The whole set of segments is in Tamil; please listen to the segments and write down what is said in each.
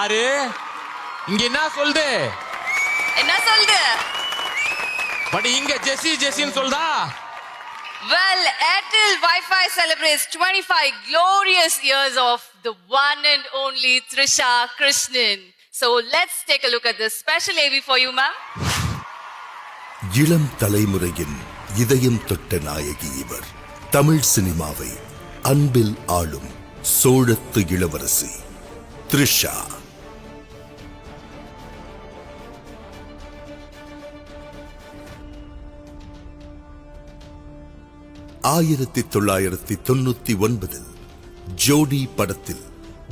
யாரு இங்க என்ன சொல்லுது என்ன சொல்லுது பட் இங்க ஜெசி ஜெசின்னு சொல்றா Well, Airtel Wi-Fi celebrates 25 glorious years of the one and only Trisha Krishnan. So let's take a look at this special AV for you, ma'am. இளம் தலைமுறையின் இதயம் தொட்ட நாயகி இவர் தமிழ் சினிமாவை அன்பில் ஆளும் சோழத்து இளவரசி த்ரிஷா ஆயிரத்தி தொள்ளாயிரத்தி தொண்ணூத்தி ஒன்பதில் ஜோடி படத்தில்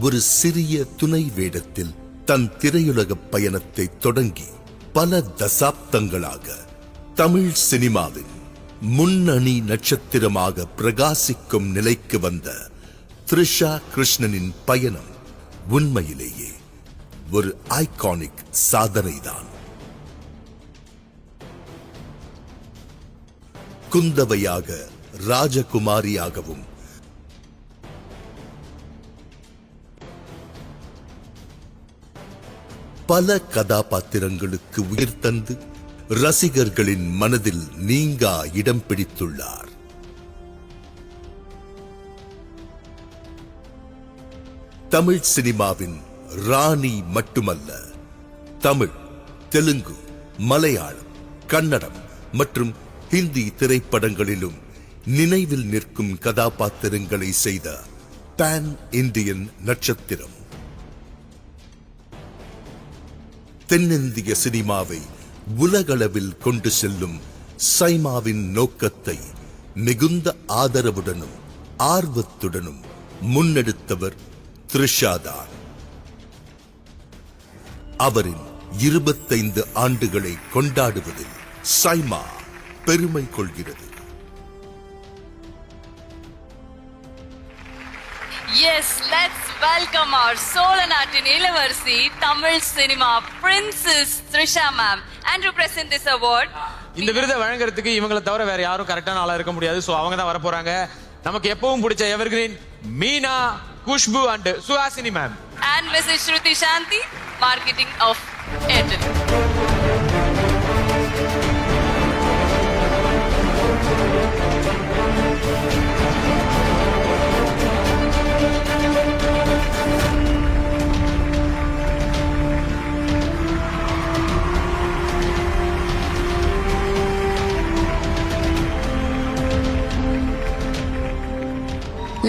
ஒரு சிறிய துணை வேடத்தில் தன் திரையுலக பயணத்தை தொடங்கி பல தசாப்தங்களாக தமிழ் சினிமாவின் முன்னணி நட்சத்திரமாக பிரகாசிக்கும் நிலைக்கு வந்த த்ரிஷா கிருஷ்ணனின் பயணம் உண்மையிலேயே ஒரு ஐகானிக் சாதனைதான். குந்தவையாக ராஜகுமாரியாகவும். பல கதாபாத்திரங்களுக்கு உயிர் தந்து ரசிகர்களின் மனதில் நீங்கா இடம் பிடித்துள்ளார். தமிழ் சினிமாவின் ராணி மட்டுமல்ல தமிழ் தெலுங்கு மலையாளம் கன்னடம் மற்றும் ஹிந்தி திரைப்படங்களிலும் நினைவில் நிற்கும் கதாபாத்திரங்களை செய்த பேன் இந்தியன் நட்சத்திரம். தென்னிந்திய சினிமாவை உலகளவில் கொண்டு செல்லும் சைமாவின் நோக்கத்தை மிகுந்த ஆதரவுடனும் ஆர்வத்துடனும் முன்னெடுத்தவர் த்ரிஷாதான் அவரின் இருபத்தைந்து ஆண்டுகளை கொண்டாடுவதில் சைமா பெருமை கொள்கிறது. Welcome our Solanatin Ilavarsi, Tamil cinema princess Trisha ma'am. And to present this award, இந்த விருதை வழங்குறதுக்கு இவங்களை தவிர வேற யாரும் கரெக்டான ஆளா இருக்க முடியாது சோ அவங்க தான் வர போறாங்க நமக்கு எப்பவும் பிடிச்ச evergreen Meena Khushbu and Suhasini ma'am and Mrs. Shruti Shanti, marketing of Airtel.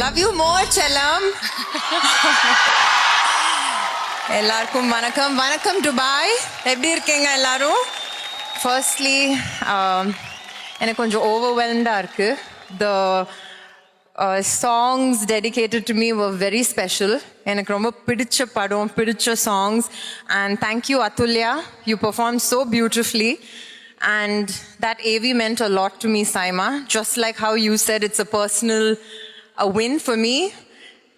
Love you more செல்லம் எல்லாருக்கும் வணக்கம் வணக்கம் துபாய் எப்படி இருக்கீங்க எல்லாரும் ஃபர்ஸ்ட்லி எனக்கு கொஞ்சம் ஓவர்வெல்ம்டாக இருக்கு the songs dedicated to me were very special எனக்கு ரொம்ப பிடிச்ச படம் பிடிச்ச songs and thank you Athulya you perform so beautifully And that AV meant a lot to me, Saima. Just like how you said it's a personal a win for me.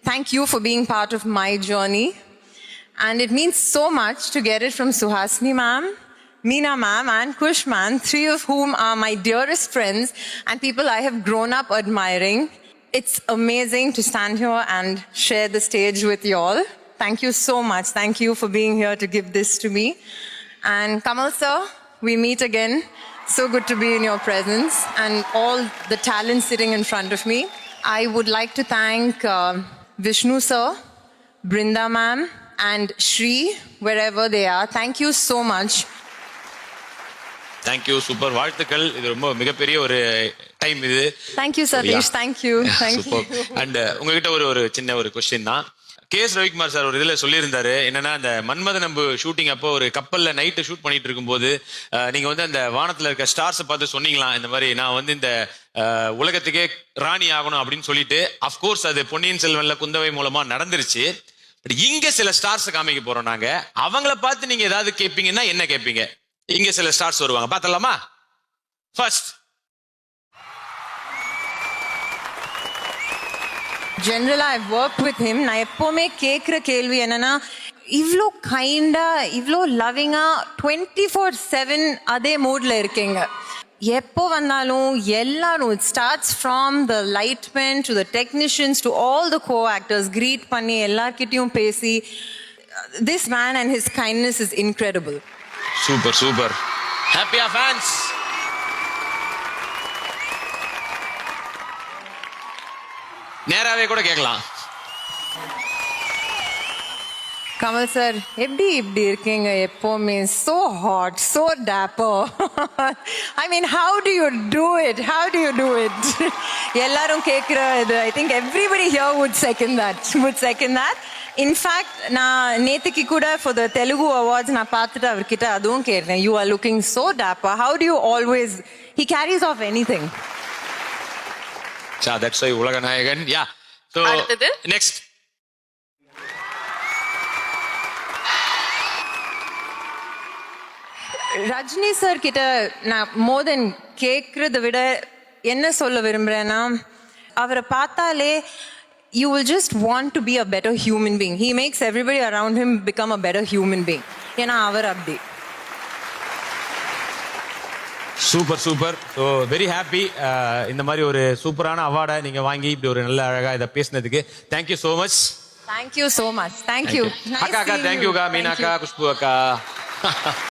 Thank you for being part of my journey. And it means so much to get it from Suhasini ma'am, Meena ma'am, and Kush ma'am, three of whom are my dearest friends and people I have grown up admiring. It's amazing to stand here and share the stage with you all. Thank you so much. Thank you for being here to give this to me. And Kamal sir, we meet again. So good to be in your presence and all the talent sitting in front of me. I would like to thank uh, Vishnu sir, Brinda ma'am, and Shri, wherever they are. Thank you so much. Thank you super வாழ்த்துக்கள் இது ரொம்ப மிகப்பெரிய ஒரு டைம் இது Thank you, Satish. Thank you. Thank you. And உங்ககிட்ட ஒரு ஒரு சின்ன ஒரு கொஸ்டின் தான் கே எஸ் ரவிக்குமார் சார் ஒரு இதில் சொல்லியிருந்தாரு. என்னன்னா அந்த மன்மத நம்பு ஷூட்டிங் அப்போ ஒரு கப்பலில் நைட்டு ஷூட் பண்ணிட்டு இருக்கும்போது நீங்கள் நீங்க வந்து அந்த வானத்தில் இருக்க ஸ்டார்ஸை பார்த்து சொன்னீங்களாம் இந்த மாதிரி நான் வந்து இந்த உலகத்துக்கே ராணி ஆகணும் அப்படின்னு சொல்லிட்டு அஃப்கோர்ஸ் அது பொன்னியின் செல்வன்ல குந்தவை மூலமா நடந்துருச்சு. பட் இங்க சில ஸ்டார்ஸ் காமிக்க போறோம் நாங்க. அவங்கள பார்த்து நீங்க ஏதாவது கேட்பீங்கன்னா என்ன கேட்பீங்க இங்க சில ஸ்டார்ஸ் வருவாங்க. பார்த்தலாமா ஃபர்ஸ்ட் ஜென்ரலா ஐ ஒர்க் வித் ஹிம் நான் எப்போவுமே கேட்குற கேள்வி என்னன்னா இவ்வளோ கைண்டா இவ்வளோ லவ்விங்கா டுவெண்ட்டி ஃபோர் செவன் அதே மூட்ல இருக்கீங்க. எப்போ வந்தாலும் எல்லாரும் it starts from the lightmen to the technicians to all the co actors greet பண்ணி எல்லார்கிட்டயும் பேசி this man and his kindness is incredible. Super super ஹாப்பியா ஃபேன்ஸ் நேராவே கூட கேட்கலாம். கமல் சார் எப்படி இப்படி இருக்கீங்க எப்போவுமே? So hot so டேப்போ I mean how do you do it? How do you do it? எல்லாரும் கேட்குற இது I think everybody here would second that would second that in fact நான் நேத்துக்கு கூட ஃபார் த தெலுங்கு அவார்ட்ஸ் நான் பார்த்துட்டு அவர்கிட்ட அதுவும் கேட்டேன். You are looking so how how do you always he carries anything சா தட்ஸ் ஒய் உலக நாயகன் யா ஸோ அடுத்தது? நெக்ஸ்ட் ரஜினி சார் கிட்ட நான் மோர் தென் கேட்கறத விட என்ன சொல்ல விரும்புறேன்னா அவரை பார்த்தாலே you will just want to be a better human being he makes everybody around him become a better human being ஏன்னா அவர் அப்படி. Super super. So very happy இந்த மாதிரி ஒரு சூப்பரான அவார்டை நீங்க வாங்கி இப்படி ஒரு நல்ல அழகா இதை பேசினதுக்கு thank you so much thank you so much thank you அக்கா அக்கா தேங்க்யூ அக்கா. மீனா அக்கா குஷ்பு அக்கா.